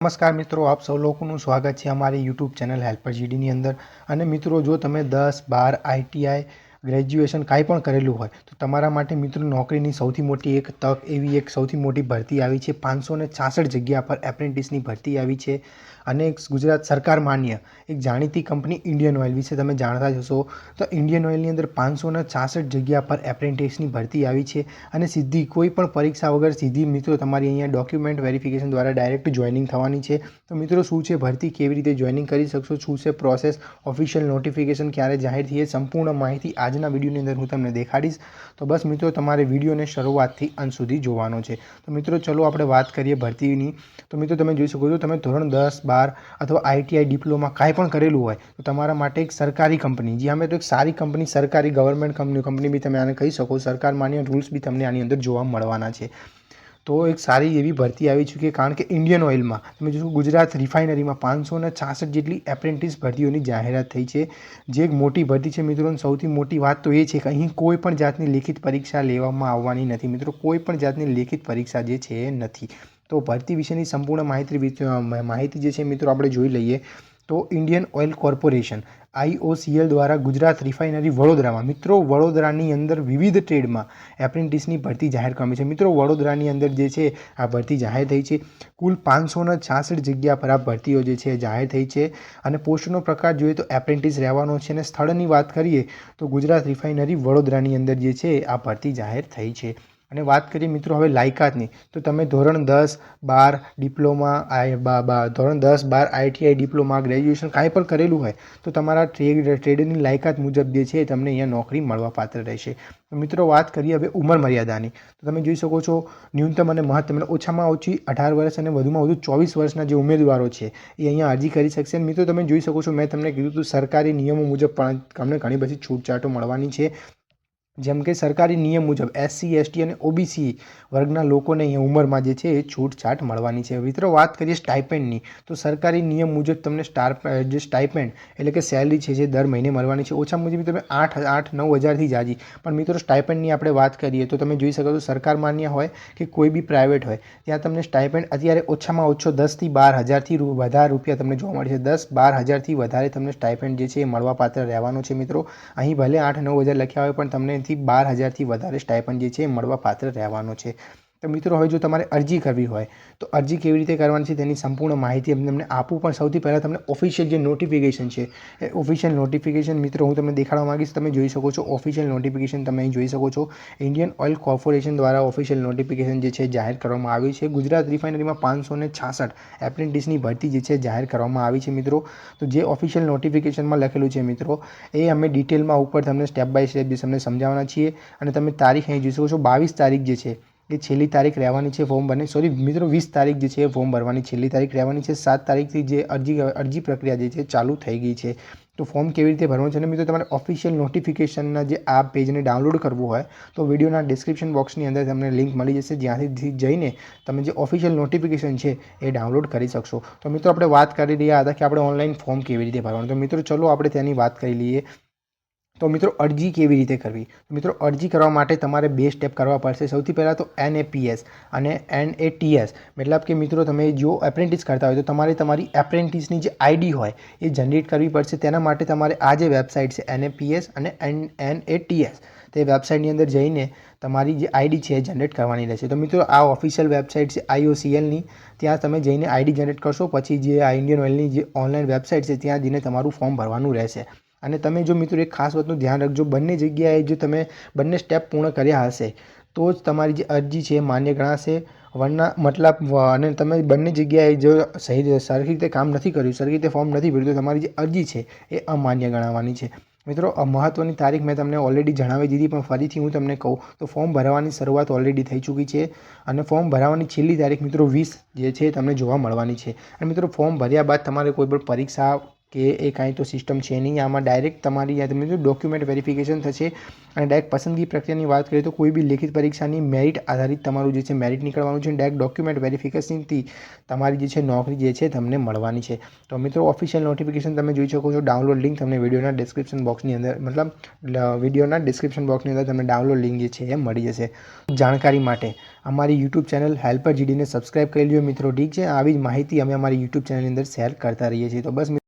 નમસ્કાર મિત્રો, આપ સૌ લોકોનું સ્વાગત છે અમારી યુટ્યુબ ચેનલ હેલ્પર જીડીની અંદર. અને મિત્રો, જો તમે દસ બાર આઈટીઆઈ ગ્રેજ્યુએશન કાંઈ પણ કરેલું હોય, તો તમારા માટે મિત્રો નોકરીની સૌથી મોટી એક તક એવી એક સૌથી મોટી ભરતી આવી છે. પાંચસો ને છાસઠ જગ્યા પર એપ્રેન્ટિસની ભરતી આવી છે અને એક ગુજરાત સરકાર માન્ય એક જાણીતી કંપની ઇન્ડિયન ઓઇલ વિશે તમે જાણતા જ હશો. તો ઇન્ડિયન ઓઇલની અંદર પાંચસો ને છાસઠ જગ્યા પર એપ્રેન્ટિસની ભરતી આવી છે અને સીધી કોઈ પણ પરીક્ષા વગર સીધી મિત્રો તમારી અહીંયા ડોક્યુમેન્ટ વેરિફિકેશન દ્વારા ડાયરેક્ટ જોઈનિંગ થવાની છે. તો મિત્રો શું છે, ભરતી કેવી રીતે જોઈનિંગ કરી શકશો, શું છે પ્રોસેસ ઓફિશિયલ નોટિફિકેશન ક્યારે જાહેર થઈએ, સંપૂર્ણ માહિતી આજના વિડીયોની અંદર હું તમને દેખાડીશ. તો બસ મિત્રો, તમારે વિડીયોને શરૂઆતથી અંત સુધી જોવાનો છે. તો મિત્રો, ચલો આપણે વાત કરીએ ભરતીની. તો મિત્રો, તમે જોઈ શકો છો, તમે ધોરણ દસ, બાર અથવા આઈટીઆઈ ડિપ્લોમા કાંઈ પણ કરેલું હોય, તો તમારા માટે એક સરકારી કંપની, જે અમે તો એક સારી કંપની, સરકારી ગવર્મેન્ટ કંપની કંપની બી તમે આને કહી શકો, સરકાર માન્ય રૂલ્સ બી તમને આની અંદર જોવા મળવાના છે. તો એક સારી એવી ભરતી આવી ચૂકી કારણ કે ઇન્ડિયન ઓઇલમાં તમે જોશો ગુજરાત રિફાઇનરીમાં પાંચસો ને છાસઠ જેટલી એપ્રેન્ટિસ ભરતીઓની જાહેરાત થઈ છે. જે એક મોટી ભરતી છે મિત્રો સૌથી મોટી વાત તો એ છે કે અહીં કોઈ પણ જાતની લેખિત પરીક્ષા લેવામાં આવવાની નથી મિત્રો, કોઈ પણ જાતની લેખિત પરીક્ષા જે છે એ નથી. તો ભરતી વિશેની સંપૂર્ણ માહિતી માહિતી જે છે મિત્રો, આપણે જોઈ લઈએ. તો ઇન્ડિયન ઓઇલ કોર્પોરેશન આઈઓસીએલ દ્વારા ગુજરાત રિફાઇનરી વડોદરામાં. મિત્રો, વડોદરાની અંદર વિવિધ ટ્રેડમાં એપ્રેન્ટિસની ભરતી જાહેર કરવામાં છે. મિત્રો, વડોદરાની અંદર જે છે, આ ભરતી જાહેર થઈ છે. કુલ પાંચસોને છાસઠ જગ્યા પર આ ભરતીઓ જે છે, જાહેર થઈ છે. અને પોસ્ટનો પ્રકાર જોઈએ તો એપ્રેન્ટિસ રહેવાનો છે. અને સ્થળની વાત કરીએ તો ગુજરાત રિફાઇનરી વડોદરાની અંદર જે છે, આ ભરતી જાહેર થઈ છે. અને વાત કરીએ મિત્રો હવે લાયકાતની, તો તમે ધોરણ દસ, બાર ડિપ્લોમા, આઈ ધોરણ દસ, બાર આઈટીઆઈ ડિપ્લોમા, ગ્રેજ્યુએશન કાંઈ પણ કરેલું હોય, તો તમારા ટ્રેડ ટ્રેડની લાયકાત મુજબ જે છે તમને અહીંયા નોકરી મળવાપાત્ર રહેશે. મિત્રો વાત કરીએ હવે ઉંમર મર્યાદાની, તો તમે જોઈ શકો છો ન્યૂનતમ અને મહત્તમ ઓછામાં ઓછી અઢાર વર્ષ અને વધુમાં વધુ ચોવીસ વર્ષના જે ઉમેદવારો છે, એ અહીંયા અરજી કરી શકશે. મિત્રો તમે જોઈ શકો છો, મેં તમને કીધું હતું સરકારી નિયમો મુજબ પણ તમને ઘણી બધી છૂટછાટો મળવાની છે. જેમ કે સરકારી નિયમ મુજબ એસસી એસટી અને ઓબીસી વર્ગના લોકોને અહીંયા ઉંમરમાં જે છે એ છૂટછાટ મળવાની છે. મિત્રો, વાત કરીએ સ્ટાઇપેન્ડની તો સરકારી નિયમ મુજબ તમને સ્ટાર જે સ્ટાઇપેન્ડ એટલે કે સેલરી છે જે દર મહિને મળવાની છે. ઓછા મુજબ તમે આઠ આઠ, નવ હજારથી જાજી. પણ મિત્રો સ્ટાઇપેન્ડની આપણે વાત કરીએ તો તમે જોઈ શકો છો સરકાર માન્ય હોય કે કોઈ બી પ્રાઇવેટ હોય, ત્યાં તમને સ્ટાઇપેન્ડ અત્યારે ઓછામાં ઓછો દસથી બાર હજારથી વધારે રૂપિયા તમને જોવા મળે છે. દસ, બાર હજારથી વધારે તમને સ્ટાઇપેન્ડ જે છે એ મળવાપાત્ર રહેવાનો છે મિત્રો. અહીં ભલે આઠ, નવ હજાર લખ્યા હોય પણ તમને થી બાર હજારથી વધારે સ્ટાઇપન્ડ જે છે એ મળવાપાત્ર રહેવાનો છે. તો મિત્રો, હવે જો તમારે અરજી કરવી હોય, તો અરજી કેવી રીતે કરવાની છે તેની સંપૂર્ણ માહિતી અમે તમને આપું. પણ સૌથી પહેલાં તમને ઓફિશિયલ જે નોટિફિકેશન છે, એ ઓફિશિયલ નોટિફિકેશન મિત્રો, હું તમને દેખાડવા માગીશ. તમે જોઈ શકો છો ઓફિશિયલ નોટિફિકેશન તમે અહીં જોઈ શકો છો. ઇન્ડિયન ઓઇલ કોર્પોરેશન દ્વારા ઓફિશિયલ નોટિફિકેશન જે છે જાહેર કરવામાં આવી છે. ગુજરાત રિફાઇનરીમાં પાંચસો ને છાસઠ એપ્રેન્ટિસની ભરતી જે છે જાહેર કરવામાં આવી છે મિત્રો. તો જે ઓફિશિયલ નોટિફિકેશનમાં લખેલું છે મિત્રો, એ અમે ડિટેલમાં ઉપર તમને સ્ટેપ બાય સ્ટેપ જે તમને સમજાવવાના છીએ. અને તમે તારીખ અહીં જોઈ શકો છો, બાવીસ તારીખ જે છે એ છેલ્લી તારીખ રહેવાની છે ફોર્મ ભરવાની. સોરી મિત્રો, વીસ તારીખ જે છે એ ફોર્મ ભરવાની છેલ્લી તારીખ રહેવાની છે. સાત તારીખથી જે અરજી અરજી પ્રક્રિયા જે છે, ચાલુ થઈ ગઈ છે. તો ફોર્મ કેવી રીતે ભરવાનું છે? અને મિત્રો, તમારે ઓફિશિયલ નોટિફિકેશનના જે આ પેજને ડાઉનલોડ કરવું હોય, તો વિડીયોના ડિસ્ક્રિપ્શન બોક્સની અંદર તમને લિંક મળી જશે. જ્યાંથી જઈને તમે જે ઓફિશિયલ નોટિફિકેશન છે, એ ડાઉનલોડ કરી શકશો. તો મિત્રો, આપણે વાત કરી રહ્યા હતા કે આપણે ઓનલાઈન ફોર્મ કેવી રીતે ભરવાનું. તો મિત્રો, ચલો, આપણે તેની વાત કરી લઈએ. તો મિત્રો અરજી કેવી રીતે કરવી? મિત્રો અરજી કરવા માટે તમારે બે સ્ટેપ કરવા પડશે. સૌથી પહેલાં તો એનએપીએસ અને એન એ ટીએસ મતલબ કે મિત્રો તમે જો એપ્રેન્ટિસ કરતા હોય તો તમારે તમારી એપ્રેન્ટિસની જે આઈડી હોય એ જનરેટ કરવી પડશે. તેના માટે તમારે આ જે વેબસાઇટ છે એનએપીએસ અને એન એન એનએટીએસ તે વેબસાઇટની અંદર જઈને તમારી જે આઈડી છે એ જનરેટ કરવાની રહેશે. તો મિત્રો આ ઓફિશિયલ વેબસાઇટ છે આઈઓસીએલની ત્યાં તમે જઈને આઈડી જનરેટ કરશો. પછી જે આ ઇન્ડિયન ઓઇલની જે ઓનલાઈન વેબસાઇટ છે, ત્યાં જઈને તમારું ફોર્મ ભરવાનું રહેશે. અને તમે જો મિત્રો એક ખાસ વાતનું ધ્યાન રાખજો, બંને જગ્યાએ જો તમે બંને સ્ટેપ પૂર્ણ કર્યા હશે, તો જ તમારી જે અરજી છે માન્ય ગણાશે. વરના મતલબ અને તમે બંને જગ્યાએ જો સહી, સરખી રીતે કામ નથી કર્યું, સરખી રીતે ફોર્મ નથી ભર્યું, તો તમારી જે અરજી છે એ અમાન્ય ગણાવવાની છે. મિત્રો મહત્ત્વની તારીખ મેં તમને ઓલરેડી જણાવી દીધી, પણ ફરીથી હું તમને કહું, તો ફોર્મ ભરવાની શરૂઆત ઓલરેડી થઈ ચૂકી છે. અને ફોર્મ ભરવાની છેલ્લી તારીખ મિત્રો વીસ જે છે તમને જોવા મળવાની છે. અને મિત્રો ફોર્મ ભર્યા બાદ તમારે કોઈ પણ પરીક્ષા કે એ કાંઈ તો સિસ્ટમ છે નહીં. આમાં ડાયરેક્ટ તમારી યા તમે ડોક્યુમેન્ટ વેરિફિકેશન થશે અને ડાયરેક્ટ પસંદગી પ્રક્રિયાની વાત કરીએ તો કોઈ બી લેખિત પરીક્ષાની મેરિટ આધારિત તમારું જે છે મેરિટ નીકળવાનું છે ડાયરેક્ટ ડોક્યુમેન્ટ વેરિફિકેશનથી તમારી જે છે નોકરી જે છે તમને મળવાની છે. તો મિત્રો ઓફિશિયલ નોટિફિકેશન તમે જોઈ શકો છો. ડાઉનલોડ લિંક તમને વિડીયોના ડિસ્ક્રિપ્શન બોક્સની અંદર મતલબ વિડીયોના ડિસ્ક્રિપ્શન બોક્સની અંદર તમને ડાઉનલોડ લિંક જે છે એ મળી જશે. જાણકારી માટે અમારી યુટ્યુબ ચેનલ હેલ્પર જીડીને સબસ્ક્રાઇબ કરી લ્યો મિત્રો. ઠીક છે? આવી જ માહિતી અમે અમારી યુટ્યુબ ચેનલની અંદર શેર કરતા રહીએ છીએ. તો બસ